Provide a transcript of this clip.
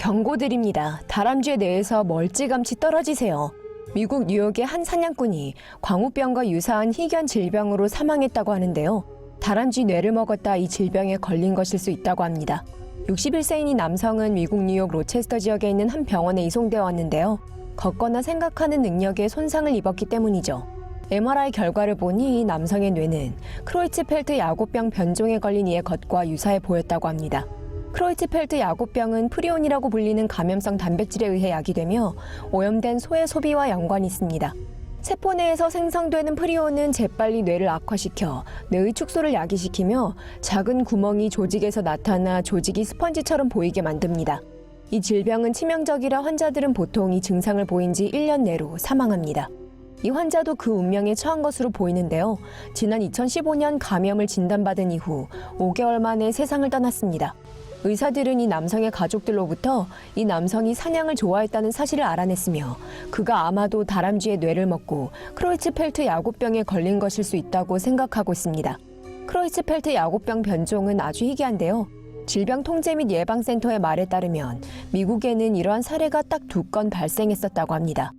경고드립니다. 다람쥐에 대해서 멀찌감치 떨어지세요. 미국 뉴욕의 한 사냥꾼이 광우병과 유사한 희귀한 질병으로 사망했다고 하는데요. 다람쥐 뇌를 먹었다 이 질병에 걸린 것일 수 있다고 합니다. 61세인 이 남성은 미국 뉴욕 로체스터 지역에 있는 한 병원에 이송되어 왔는데요. 걷거나 생각하는 능력에 손상을 입었기 때문이죠. MRI 결과를 보니 이 남성의 뇌는 크로이츠펠트 야구병 변종에 걸린 이의 것과 유사해 보였다고 합니다. 크로이츠펠트 야구병은 프리온이라고 불리는 감염성 단백질에 의해 야기되며 오염된 소의 소비와 연관이 있습니다. 세포 내에서 생성되는 프리온은 재빨리 뇌를 악화시켜 뇌의 축소를 야기시키며 작은 구멍이 조직에서 나타나 조직이 스펀지처럼 보이게 만듭니다. 이 질병은 치명적이라 환자들은 보통 이 증상을 보인 지 1년 내로 사망합니다. 이 환자도 그 운명에 처한 것으로 보이는데요. 지난 2015년 감염을 진단받은 이후 5개월 만에 세상을 떠났습니다. 의사들은 이 남성의 가족들로부터 이 남성이 사냥을 좋아했다는 사실을 알아냈으며 그가 아마도 다람쥐의 뇌를 먹고 크로이츠펠트 야구병에 걸린 것일 수 있다고 생각하고 있습니다. 크로이츠펠트 야구병 변종은 아주 희귀한데요. 질병통제 및 예방센터의 말에 따르면 미국에는 이러한 사례가 딱 두 건 발생했었다고 합니다.